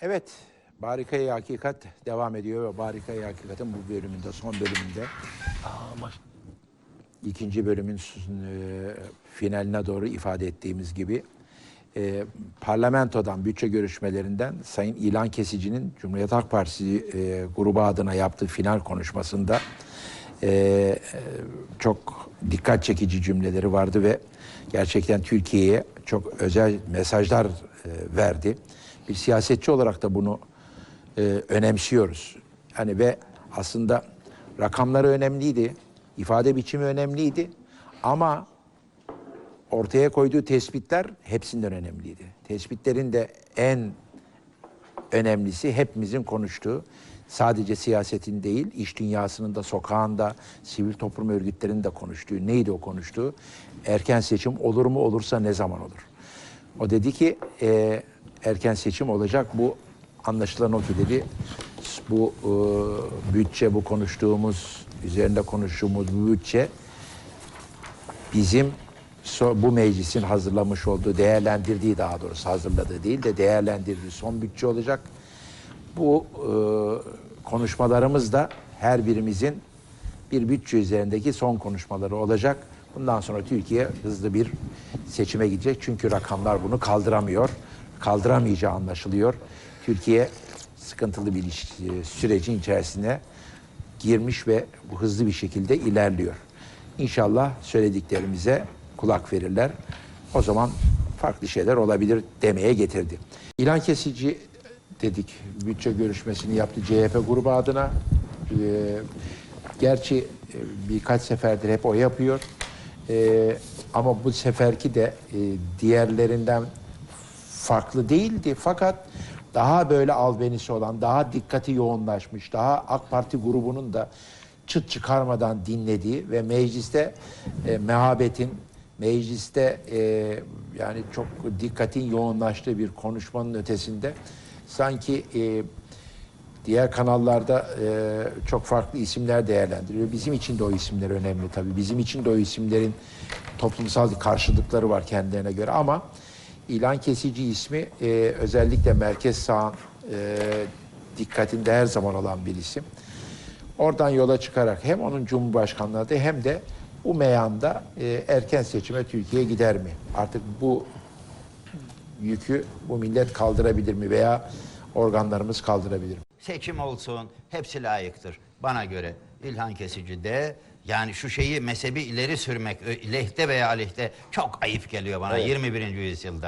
Evet, Barikayı Hakikat devam ediyor ve Barikayı Hakikat'ın bu bölümünde, son bölümünde ikinci bölümün e, finaline doğru ifade ettiğimiz gibi e, parlamentodan, bütçe görüşmelerinden Sayın İlan Kesici'nin Cumhuriyet Halk Partisi e, grubu adına yaptığı final konuşmasında e, e, çok dikkat çekici cümleleri vardı ve gerçekten Türkiye'ye çok özel mesajlar e, verdi. Bir siyasetçi olarak da bunu e, önemsiyoruz. Hani ve aslında rakamları önemliydi, ifade biçimi önemliydi ama ortaya koyduğu tespitler hepsinden önemliydi. Tespitlerin de en önemlisi hepimizin konuştuğu sadece siyasetin değil iş dünyasının da sokağında sivil toplum örgütlerinin de konuştuğu neydi o konuştuğu erken seçim olur mu olursa ne zaman olur. O dedi ki e, erken seçim olacak bu anlaşılan o ki dedi bu e, bütçe bu konuştuğumuz üzerinde konuştuğumuz bu bütçe bizim bu meclisin hazırlamış olduğu, değerlendirdiği daha doğrusu hazırladığı değil de değerlendirdiği son bütçe olacak. Bu e, konuşmalarımız da her birimizin bir bütçe üzerindeki son konuşmaları olacak. Bundan sonra Türkiye hızlı bir seçime gidecek. Çünkü rakamlar bunu kaldıramıyor. Kaldıramayacağı anlaşılıyor. Türkiye sıkıntılı bir e, sürecin içerisine girmiş ve bu hızlı bir şekilde ilerliyor. İnşallah söylediklerimize kulak verirler. O zaman farklı şeyler olabilir demeye getirdi. İlan kesici dedik bütçe görüşmesini yaptı CHP grubu adına. Ee, gerçi e, birkaç seferdir hep o yapıyor. Ee, ama bu seferki de e, diğerlerinden farklı değildi. Fakat daha böyle albenisi olan, daha dikkati yoğunlaşmış, daha AK Parti grubunun da çıt çıkarmadan dinlediği ve mecliste e, mehabetin, mecliste e, yani çok dikkatin yoğunlaştığı bir konuşmanın ötesinde sanki e, diğer kanallarda e, çok farklı isimler değerlendiriyor. Bizim için de o isimler önemli tabii. Bizim için de o isimlerin toplumsal karşılıkları var kendilerine göre ama ilan kesici ismi e, özellikle merkez sağın e, dikkatinde her zaman olan bir isim. Oradan yola çıkarak hem onun Cumhurbaşkanlığı adı hem de bu meyanda e, erken seçime Türkiye gider mi? Artık bu yükü bu millet kaldırabilir mi veya organlarımız kaldırabilir mi? Seçim olsun hepsi layıktır bana göre. İlhan Kesici de yani şu şeyi mezhebi ileri sürmek ö- lehte veya aleyhte çok ayıp geliyor bana 21. yüzyılda.